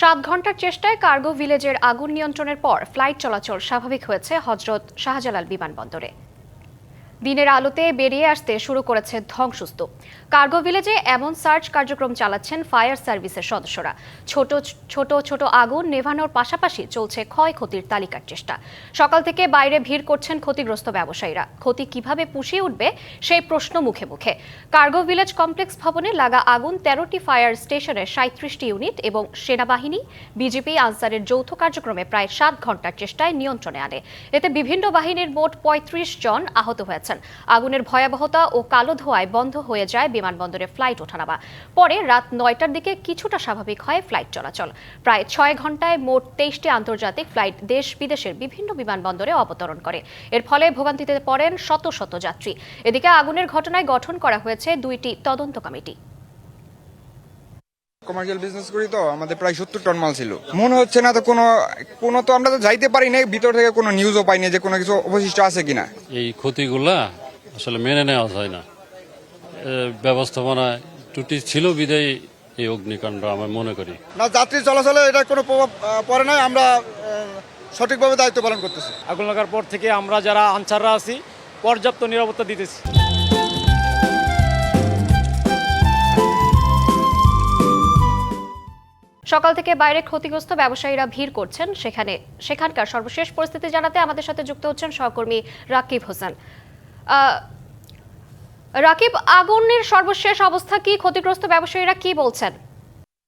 সাত ঘণ্টার চেষ্টায় কার্গো ভিলেজের আগুন নিয়ন্ত্রণের পর ফ্লাইট চলাচল স্বাভাবিক হয়েছে হজরত শাহজালাল বিমানবন্দরে। দিনের আলোতে বেরিয়ে আসতে শুরু করেছে ধ্বংসস্তূপ। কার্গো ভিলেজে এমন সার্চ কার্যক্রম চালাচ্ছেন ফায়ার সার্ভিসের সদস্যরা। ছোট ছোট ছোট আগুন নেভানোর পাশাপাশি চলছে ক্ষয়ক্ষতির তালিকার চেষ্টা। সকাল থেকে বাইরে ভিড় করছেন ক্ষতিগ্রস্ত ব্যবসায়ীরা। ক্ষতি কীভাবে পুষিয়ে উঠবে সেই প্রশ্ন মুখে মুখে। কার্গো ভিলেজ কমপ্লেক্স ভবনে লাগা আগুন তেরোটি ফায়ার স্টেশনের সাঁত্রিশটি ইউনিট এবং সেনাবাহিনী, বিজেপি আনসারের যৌথ কার্যক্রমে প্রায় সাত ঘণ্টার চেষ্টায় নিয়ন্ত্রণে আনে। এতে বিভিন্ন বাহিনীর মোট পঁয়ত্রিশ জন আহত হয়েছেন আগুনের ভয়াবহতা ও কালো ধোঁয়ায় বন্ধ হয়ে যায় বিমানবন্দরে ফ্লাইট ওঠানামা। পরে রাত নয়টার দিকে কিছুটা স্বাভাবিক হয় ফ্লাইট চলাচল। প্রায় ছয় ঘন্টায় মোট তেইশটি আন্তর্জাতিক ফ্লাইট দেশ বিদেশের বিভিন্ন বিমানবন্দরে অবতরণ করে। এর ফলে ভোগান্তিতে পড়েন শত শত যাত্রী। এদিকে আগুনের ঘটনায় গঠন করা হয়েছে দুইটি তদন্ত কমিটি। কমার্শিয়াল বিজনেস করি তো আমাদের প্রায় সত্তর টন মাল ছিল। মনে হচ্ছে না তো কোনো কোনো তো আমরা তো যাইতে পারি না ভিতর থেকে কোনো নিউজও পাইনি যে কোনো কিছু অবশিষ্ট আছে কিনা। এই ক্ষতিগুলা আসলে মেনে নেওয়া যায় না। এ, ব্যবস্থাপনায় ত্রুটি ছিল বিদায় এই অগ্নিকাণ্ড আমি মনে করি। না যাত্রী চলাচলে এটা কোনো প্রভাব পড়ে নাই আমরা সঠিকভাবে দায়িত্ব পালন করতেছি। আগুন লাগার পর থেকে আমরা যারা আনসাররা আছি পর্যাপ্ত নিরাপত্তা দিতেছি। সকাল থেকে বাইরে ক্ষতিগ্রস্ত ব্যবসায়ীরা ভিড় করছেন। সেখানে সেখানকার সর্বশেষ পরিস্থিতি জানাতে আমাদের সাথে যুক্ত হচ্ছেন সহকর্মী রাকিব হোসেন। রাকিব, আগুনের সর্বশেষ অবস্থা কি? ক্ষতিগ্রস্ত ব্যবসায়ীরা কি বলছেন?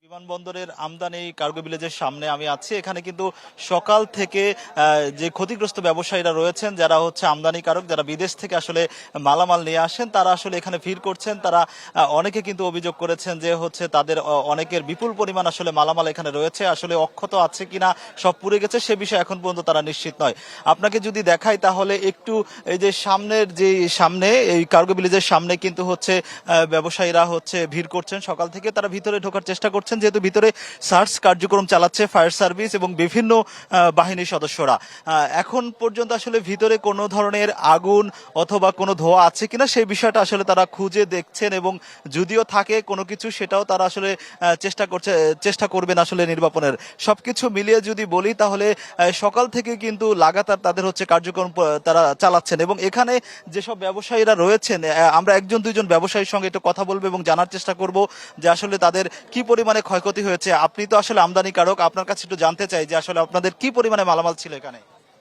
বিমানবন্দরের আমদানি কার্গো ভিলেজের সামনে আমি আছি। এখানে কিন্তু সকাল থেকে যে ক্ষতিগ্রস্ত ব্যবসায়ীরা রয়েছেন, যারা হচ্ছে আমদানিকারক, যারা বিদেশ থেকে আসলে মালামাল নিয়ে আসেন, তারা আসলে এখানে ভিড় করছেন। তারা অনেকে কিন্তু অভিযোগ করেছেন যে হচ্ছে তাদের অনেকের বিপুল পরিমাণ আসলে মালামাল এখানে রয়েছে। আসলে অক্ষত আছে কিনা, সব পুড়ে গেছে, সে বিষয়ে এখন পর্যন্ত তারা নিশ্চিত নয়। আপনাকে যদি দেখাই তাহলে একটু এই যে সামনের যে সামনে, এই কার্গো ভিলেজের সামনে কিন্তু হচ্ছে ব্যবসায়ীরা হচ্ছে ভিড় করছেন। সকাল থেকে তারা ভিতরে ঢোকার চেষ্টা করছেন। যেহেতু ভিতরে সার্চ কার্যক্রম চালাচ্ছে ফায়ার সার্ভিস এবং বিভিন্ন বাহিনীর সদস্যরা। এখন পর্যন্ত আসলে ভিতরে কোনো ধরনের আগুন অথবা কোনো ধোঁয়া আছে কিনা সেই বিষয়টা আসলে তারা খুঁজে দেখছেন এবং যদিও থাকে কোনো কিছু, সেটাও তারা আসলে চেষ্টা করছে, চেষ্টা করবেন আসলে নির্বাপনের। সবকিছু মিলিয়ে যদি বলি তাহলে সকাল থেকে কিন্তু লাগাতার তাদের হচ্ছে কার্যক্রম তারা চালাচ্ছেন এবং এখানে যেসব ব্যবসায়ীরা রয়েছেন আমরা একজন দুইজন ব্যবসায়ীর সঙ্গে একটু কথা বলব এবং জানার চেষ্টা করব যে আসলে তাদের কি পরিমাণে ক্ষয়ক্ষতি হয়েছে। আপনি তো আসলে আমদানিকারক। আপনার কাছে একটু জানতে চাই যে আসলে আপনাদের কি পরিমাণে মালামাল ছিল এখানে?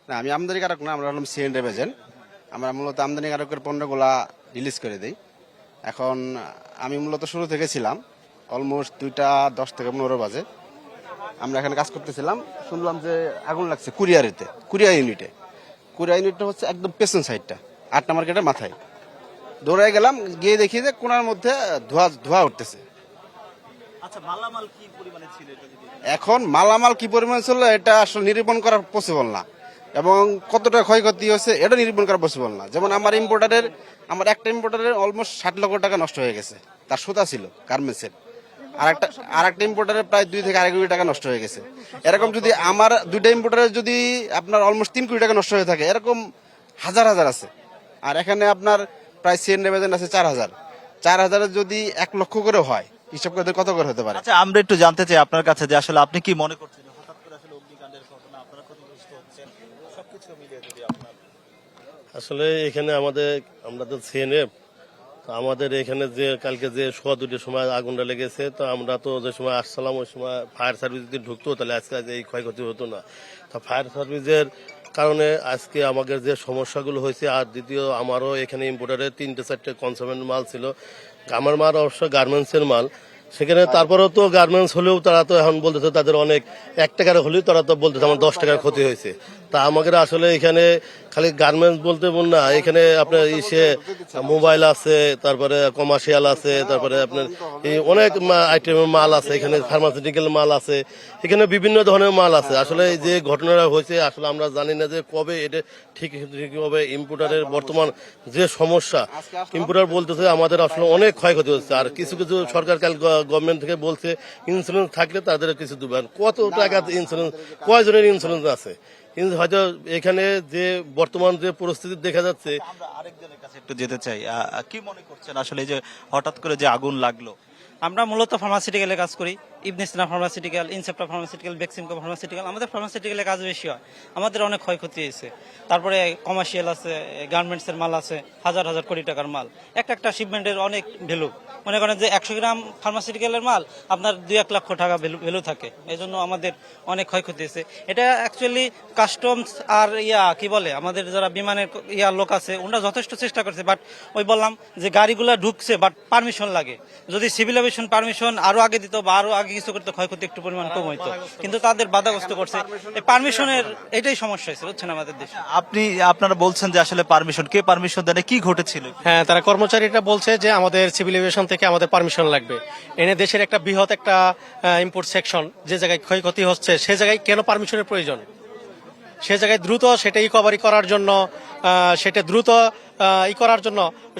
না, আমি আমদানিকারক না, আমরা হলাম সিএন এজেন্ট আমরা মূলত আমদানিকারকের পণ্যগুলা রিলিজ করে দিই। এখন আমি মূলত শুরু থেকে ছিলাম অলমোস্ট দুইটা দশ থেকে পনেরো বাজে। আমরা এখানে কাজ করতেছিলাম, শুনলাম যে আগুন লাগছে কুরিয়ারেতে, কুরিয়ার ইউনিটে কুরিয়ার ইউনিটটা হচ্ছে একদম পেছন সাইডটা আটটা মার্কেটের মাথায়। দৌড়ায় গেলাম, গিয়ে দেখি যে কোনার মধ্যে ধোয়া ধোয়া উঠতেছে আচ্ছা মালামাল কি পরিমাণে ছিল এটা যদি এখন মালামাল কি পরিমাণ ছিল এটা আসলে নিরূপণ করা পসিবল না। এবং কতটা ক্ষয়ক্ষতি হয়েছে এটা নিরূপণ করা পসিবল না। যেমন আমার ইম্পোর্টারের আমার একটা ইম্পোর্টারের অলমোস্ট ষাট লক্ষ টাকা নষ্ট হয়ে গেছে। তার সুতা ছিল গার্মেন্টসের আর একটা আর একটা ইম্পোর্টারের প্রায় দুই থেকে আড়াই কোটি টাকা নষ্ট হয়ে গেছে। এরকম যদি আমার দুইটা ইম্পোর্টারের যদি আপনার অলমোস্ট তিন কোটি টাকা নষ্ট হয়ে থাকে, এরকম হাজার হাজার আছে। আর এখানে আপনার প্রায় সিএন আছে চার হাজার। চার হাজারের যদি এক লক্ষ করে হয় হিসাব করে কত করে হতে পারে? আচ্ছা আমরা একটু জানতে চাই আপনার কাছে যে আসলে আপনি কি মনে করছেন হঠাৎ করে আসলে অগ্নিকাণ্ডের ঘটনা আপনারা ক্ষতিগ্রস্ত হচ্ছেন? সবকিছু মিলিয়ে যদি আপনার আসলে এখানে আমাদের আমরা তো সিএনএফ আমাদের এখানে যে কালকে যে সোয়া দুটির সময় আগুনটা লেগেছে তো আমরা তো যে সময় আসছিলাম ওই সময় ফায়ার সার্ভিস যদি ঢুকতো তাহলে আজকে আজ এই ক্ষয়ক্ষতি হতো না। তো ফায়ার সার্ভিসের কারণে আজকে আমাদের যে সমস্যাগুলো হয়েছে, আর দ্বিতীয় আমারও এখানে ইম্পোর্টারের তিনটে, চারটে কনসামেন্ট মাল ছিল। আমার মাল অবশ্য গার্মেন্টসের মাল। সেখানে তারপরেও তো গার্মেন্টস হলেও তারা তো এখন বলতেছে তাদের অনেক এক টাকার হলেও তারা তো বলতেছে আমার দশ টাকার ক্ষতি হয়েছে। তা আমাদের আসলে এখানে খালি গার্মেন্টস বলতে বল না এখানে আপনার ইসে মোবাইল আছে তারপরে কমার্শিয়াল আছে তারপরে আপনার এই অনেক আইটেমের মাল আছে এখানে ফার্মাসিউটিক্যাল মাল আছে এখানে বিভিন্ন ধরনের মাল আছে। আসলে যে ঘটনাটা হয়েছে আসলে আমরা জানি না যে কবে এটা ঠিক ঠিকভাবে ইম্পোর্টারের বর্তমান যে সমস্যা ইম্পোর্টার বলতেছে আমাদের আসলে অনেক ক্ষয়ক্ষতি হচ্ছে। আর কিছু কিছু সরকার কাল গভর্নমেন্ট থেকে বলছে ইন্স্যুরেন্স থাকলে তাদের কিছু দেবেন কত টাকা ইন্স্যুরেন্স কয়জনের ইন্স্যুরেন্স আছে? হয়তো এখানে যে বর্তমান যে পরিস্থিতি দেখা যাচ্ছে আমরা আরেকজনের কাছে একটু যেতে চাই। কি মনে করছেন আসলে যে হঠাৎ করে যে আগুন লাগল? আমরা মূলত ফার্মাসিউটিক্যালে কাজ করি। Ibn Sina pharmaceutical Incepta pharmaceutical Beximco pharmaceutical আমাদের ফার্মাসিউটিক্যালে কাজ বেশি হয়। আমাদের অনেক ক্ষয়ক্ষতি হয়েছে। তারপরে কমার্শিয়াল আছে গার্মেন্টসের মাল আছে, হাজার হাজার কোটি টাকার মাল। একটা একটা শিপমেন্টের অনেক ভ্যালু মনে করেন যে একশো গ্রাম ফার্মাসিউটিক্যালের মাল, আপনার দুই, এক লক্ষ টাকা ভ্যালু ভ্যালু থাকে। এই জন্য আমাদের অনেক ক্ষয়ক্ষতি হয়েছে। এটা অ্যাকচুয়ালি কাস্টমস আর ইয়া, কি বলে? আমাদের যারা বিমানের ইয়া লোক আছে ওনারা যথেষ্ট চেষ্টা করছে। বাট ওই বললাম যে গাড়িগুলো ঢুকছে বাট পারমিশন লাগে। যদি সিভিল এভিয়েশন পারমিশন আরও আগে দিত বা আরও আগে কিছু করতে ক্ষয়ক্ষতি একটু পরিমাণ কম হইতো। কিন্তু তাদের বাধাগ্রস্ত করছে। এই পারমিশনের এটাই সমস্যা হয়েছে বুঝছেন আমাদের দেশে। আপনি আপনারা বলছেন যে আসলে পারমিশন কে পারমিশন দেন কি ঘটেছিল? হ্যাঁ তারা কর্মচারীরা বলছে যে আমাদের সিভিল এভিয়েশন থেকে আমাদের পারমিশন লাগবে। এনে দেশের একটা বৃহৎ একটা ইম্পোর্ট সেকশন যে জায়গায় ক্ষয়ক্ষতি হচ্ছে সে জায়গায় কেন পারমিশনের প্রয়োজন? সে জায়গায় দ্রুত সেটা রিকভারি করার জন্য সেটা দ্রুত ই করার জন্য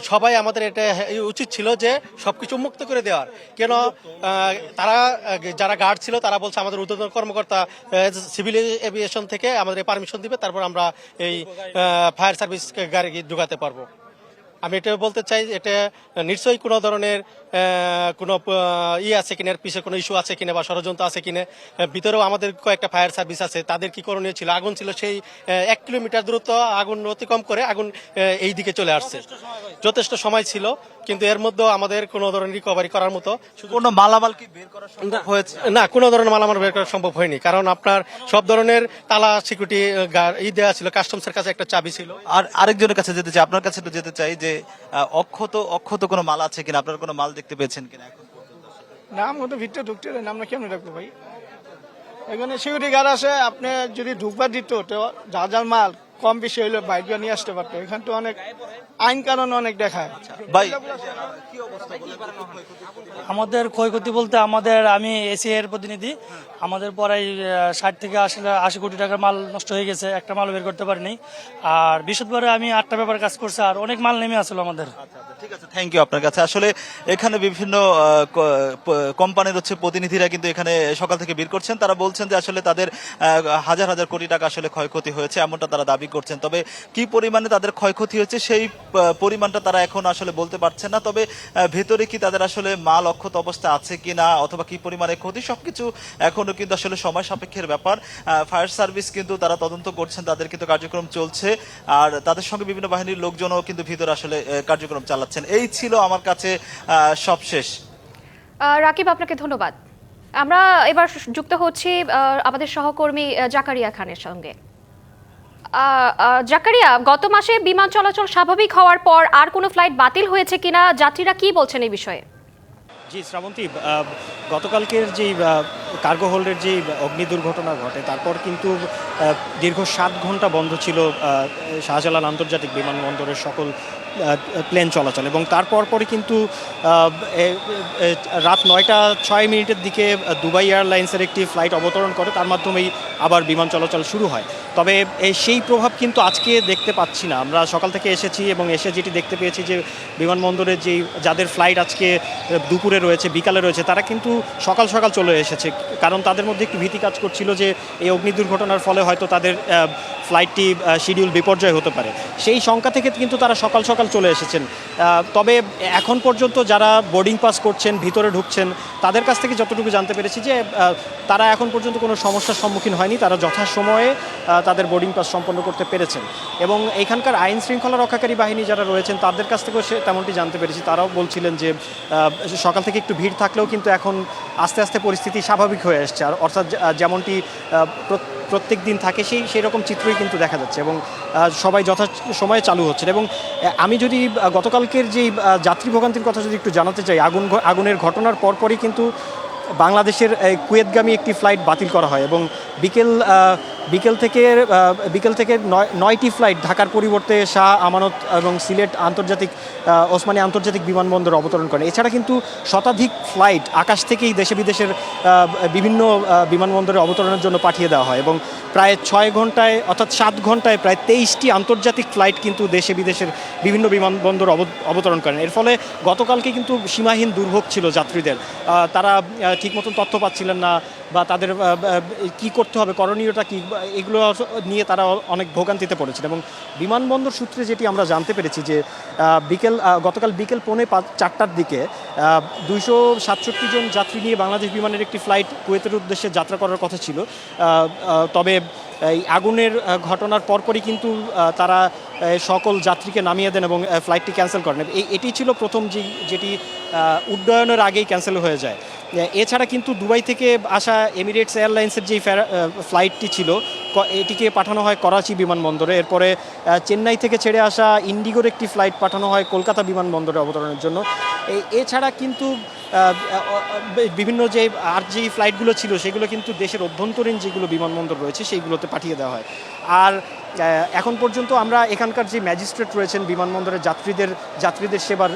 সবাই আমাদের এটা উচিত ছিল যে সবকিছু মুক্ত করে দেওয়ার। কেন তারা যারা গার্ড ছিল তারা বলছে আমাদের উদ্বোধন কর্মকর্তা সিভিল এভিয়েশন থেকে আমাদের পারমিশন দিবে, তারপর আমরা এই ফায়ার সার্ভিস গাড়ি ঢুকাতে পারব। আমি এটা বলতে চাই, এটা নিশ্চয়ই কোনো ধরনের কোনো ই আছে কিনা এর পিছিয়ে কোনো ইস্যু আছে কিনা বা ষড়যন্ত্র আছে কিনা ভিতরেও আমাদের কয়েকটা ফায়ার সার্ভিস আছে তাদের কি করণীয় ছিল? আগুন ছিল সেই এক কিলোমিটার দূরত্ব আগুন অতিক্রম করে আগুন এই দিকে চলে আসছে। যথেষ্ট সময় ছিল কিন্তু এর মধ্যেও আমাদের কোনো ধরনের রিকভারি করার মতো কোনো মালামাল কি বের করা সম্ভব হয়েছে? না কোনো ধরনের মালামাল বের করা সম্ভব হয়নি কারণ আপনার সব ধরনের তালা সিকিউরিটি ই দেওয়া ছিল কাস্টমসের কাছে একটা চাবি ছিল। আর আরেকজনের কাছে যেতে চাই আপনার কাছে একটু যেতে চাই যে আহ, অক্ষত অক্ষত কোনো মাল আছে কিনা আপনার কোনো মাল দেখতে পেয়েছেন কিনা এখন নাম মতো ভিতরে ঢুকতে দেয় আমরা কেমন রাখব ভাই? এখানে সিকিউরিটি গার্ড আছে আপনি যদি ঢুকবার দিত, তো যা যার মাল কম বেশি হইলে বাইরে নিয়ে আসতে পারতো। এখানে তো অনেক আইন কানুন অনেক দেখায়। ভাই আমাদের ক্ষয়ক্ষতি বলতে আমাদের আমি এসি এর প্রতিনিধি। আমাদের প্রায় ষাট থেকে আশি আশি কোটি টাকার মাল নষ্ট হয়ে গেছে একটা মাল বের করতে পারিনি। আর বৃহস্পতিবারে আমি আটটা ব্যাপার কাজ করছি আর অনেক মাল নেমে আসলো আমাদের। ঠিক আছে থ্যাংক ইউ আপনার কাছে। আসলে এখানে বিভিন্ন কোম্পানির হচ্ছে প্রতিনিধিরা কিন্তু এখানে সকাল থেকে বের করছেন। তারা বলছেন যে আসলে তাদের হাজার হাজার কোটি টাকা আসলে ক্ষয়ক্ষতি হয়েছে এমনটা তারা দাবি করছেন। তবে কি পরিমাণে তাদের ক্ষয়ক্ষতি হয়েছে সেই পরিমাণটা তারা এখন আসলে বলতে পারছেন না। তবে ভেতরে কি তাদের আসলে মাল অক্ষত অবস্থা আছে কিনা অথবা কি পরিমাণে ক্ষতি, সবকিছু এখনও কিন্তু আসলে সময় সাপেক্ষের ব্যাপার। ফায়ার সার্ভিস কিন্তু তারা তদন্ত করছেন, তাদের কিন্তু কার্যক্রম চলছে। আর তাদের সঙ্গে বিভিন্ন বাহিনীর লোকজনও কিন্তু ভিতরে আসলে কার্যক্রম চালাচ্ছেন। এই ছিল আমার কাছে সবশেষ। রাকিব, আপনাকে ধন্যবাদ। আমরা এবার যুক্ত হচ্ছি আমাদের সহকর্মী জাকারিয়া খানের সঙ্গে। জাকারিয়া, গত মাসে বিমান চলাচল স্বাভাবিক হওয়ার পর আর কোনো ফ্লাইট বাতিল হয়েছে কিনা? যাত্রীরা কি বলছেন এই বিষয়ে? জি, শ্রাবন্তী গতকালকের যে কার্গো হোল্ডের যে অগ্নি দুর্ঘটনা ঘটে, তারপর কিন্তু দীর্ঘ সাত ঘণ্টা বন্ধ ছিল শাহজালাল আন্তর্জাতিক বিমানবন্দরের সকল প্লেন চলাচল এবং তারপর পরে কিন্তু রাত নয়টা ছয় মিনিটের দিকে দুবাই এয়ারলাইন্সের একটি ফ্লাইট অবতরণ করে, তার মাধ্যমেই আবার বিমান চলাচল শুরু হয়। তবে সেই প্রভাব কিন্তু আজকে দেখতে পাচ্ছি না। আমরা সকাল থেকে এসেছি এবং এসে যেটি দেখতে পেয়েছি যে, বিমানবন্দরের যেই, যাদের ফ্লাইট আজকে দুপুরে রয়েছে, বিকালে রয়েছে, তারা কিন্তু সকাল সকাল চলে এসেছে। কারণ তাদের মধ্যে একটু ভীতি কাজ করছিল যে এই অগ্নি দুর্ঘটনার ফলে হয়তো তাদের ফ্লাইটটি শিডিউল বিপর্যয় হতে পারে। সেই শঙ্কা থেকে কিন্তু তারা সকাল সকাল চলে এসেছেন। তবে এখন পর্যন্ত যারা বোর্ডিং পাস করছেন, ভিতরে ঢুকছেন, তাদের কাছ থেকে যতটুকু জানতে পেরেছি যে তারা এখন পর্যন্ত কোনো সমস্যার সম্মুখীন হয়নি। তারা যথাসময়ে তাদের বোর্ডিং পাস সম্পন্ন করতে পেরেছেন। এবং এখানকার আইন শৃঙ্খলা রক্ষাকারী বাহিনী যারা রয়েছেন, তাদের কাছ থেকেও সে তেমনটি জানতে পেরেছি। তারাও বলছিলেন যে সকাল থেকে একটু ভিড় থাকলেও কিন্তু এখন আস্তে আস্তে পরিস্থিতি স্বাভাবিক হয়ে আসছে। আর অর্থাৎ যেমনটি প্র- প্রত্যেক দিন থাকে, সেই সেই রকম চিত্রই কিন্তু দেখা যাচ্ছে এবং সবাই যথা সময়ে চালু হচ্ছে। এবং আমি যদি গতকালকের যেই যাত্রী ভোগান্তির কথা যদি একটু জানাতে চাই, আগুন আগুনের ঘটনার পরপরই কিন্তু বাংলাদেশের কুয়েতগামী একটি ফ্লাইট বাতিল করা হয় এবং বিকেল বিকেল থেকে বিকেল থেকে নয়, নয়টি ফ্লাইট ঢাকার পরিবর্তে শাহ আমানত এবং সিলেট আন্তর্জাতিক ওসমানী আন্তর্জাতিক বিমানবন্দর অবতরণ করেন। এছাড়া কিন্তু শতাধিক ফ্লাইট আকাশ থেকেই দেশে বিদেশের বিভিন্ন বিমানবন্দরে অবতরণের জন্য পাঠিয়ে দেওয়া হয় এবং প্রায় ছয় ঘন্টায়, অর্থাৎ সাত ঘন্টায় প্রায় তেইশটি আন্তর্জাতিক ফ্লাইট কিন্তু দেশে বিদেশের বিভিন্ন বিমানবন্দর অব- অবতরণ করেন। এর ফলে গতকালকে কিন্তু সীমাহীন দুর্ভোগ ছিল যাত্রীদের। তারা ঠিক মতন তথ্য পাচ্ছিলেন না বা তাদের কি করতে হবে, করণীয়টা কি এগুলো নিয়ে তারা অনেক ভোগান্তিতে পড়েছেন। এবং বিমানবন্দর সূত্রে যেটি আমরা জানতে পেরেছি যে বিকেল গতকাল বিকেল পৌনে পাঁচ, চারটার দিকে দুইশো সাতষট্টি জন যাত্রী নিয়ে বাংলাদেশ বিমানের একটি ফ্লাইট কুয়েতের উদ্দেশ্যে যাত্রা করার কথা ছিল। তবে এই আগুনের ঘটনার পরপরই কিন্তু তারা সকল যাত্রীকে নামিয়ে দেন এবং ফ্লাইটটি ক্যান্সেল করেন। এটি ছিল প্রথম যে, যেটি উড্ডয়নের আগেই ক্যান্সেল হয়ে যায়। এছাড়া কিন্তু দুবাই থেকে আসা এমিরেটস এয়ারলাইন্সের যেই ফ্লাইটটি ছিল এটিকে পাঠানো হয় করাচি বিমানবন্দরে। এরপরে চেন্নাই থেকে ছেড়ে আসা ইন্ডিগোর একটি ফ্লাইট পাঠানো হয় কলকাতা বিমানবন্দরে অবতরণের জন্য। এছাড়া কিন্তু বিভিন্ন যে আর যেই ফ্লাইটগুলো ছিল, সেগুলো কিন্তু দেশের অভ্যন্তরীণ যেগুলো বিমানবন্দর রয়েছে সেইগুলোতে পাঠিয়ে দেওয়া হয়। আর এখন পর্যন্ত আমরা এখানকার যে ম্যাজিস্ট্রেট রয়েছেন, বিমানবন্দরের যাত্রীদের যাত্রীদের সেবার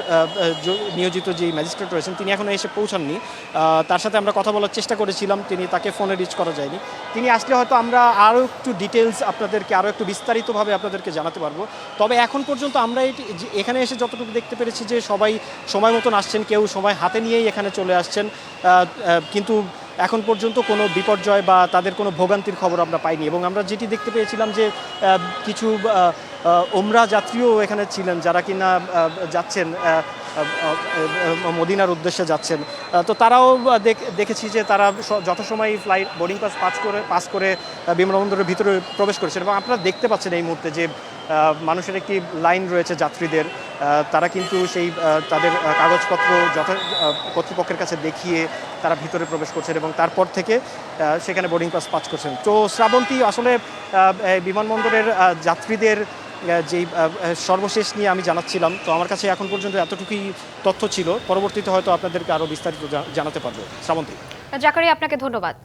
নিয়োজিত যে ম্যাজিস্ট্রেট রয়েছেন, তিনি এখনও এসে পৌঁছাননি। তার সাথে আমরা কথা বলার চেষ্টা করেছিলাম, তিনি তাকে ফোনে রিচ করা যায়নি। তিনি আসলে হয়তো আমরা আরও একটু ডিটেলস আপনাদেরকে আরও একটু বিস্তারিতভাবে আপনাদেরকে জানাতে পারব। তবে এখন পর্যন্ত আমরা যে- এখানে এসে যতটুকু দেখতে পেরেছি যে, সবাই সময় মতন আসছেন, কেউ সময় হাতে নিয়েই এখানে চলে আসছেন। কিন্তু এখন পর্যন্ত কোনো বিপর্যয় বা তাদের কোনো ভোগান্তির খবর আমরা পাইনি। এবং আমরা যেটি দেখতে পেয়েছিলাম যে কিছু ওমরা যাত্রীও এখানে ছিলেন যারা কিনা যাচ্ছেন মদিনার উদ্দেশ্যে যাচ্ছেন। তো তারাও দেখেছি যে তারা যথাসময় ফ্লাইট বোর্ডিং পাস পাস করে পাস করে বিমানবন্দরের ভিতরে প্রবেশ করেছেন। এবং আপনারা দেখতে পাচ্ছেন এই মুহূর্তে যে মানুষের একটি লাইন রয়েছে যাত্রীদের। তারা কিন্তু সেই তাদের কাগজপত্র যথা কর্তৃপক্ষের কাছে দেখিয়ে তারা ভিতরে প্রবেশ করছেন এবং তারপর থেকে সেখানে বোর্ডিং পাস পাস করছেন। তো শ্রাবন্তী, আসলে বিমানবন্দরের যাত্রীদের যেই সর্বশেষ নিয়ে আমি জানাচ্ছিলাম, তো আমার কাছে এখন পর্যন্ত এতটুকুই তথ্য ছিল। পরবর্তীতে হয়তো আপনাদেরকে আরও বিস্তারিত জানাতে পারব। শ্রাবন্তী। জাকারি আপনাকে ধন্যবাদ।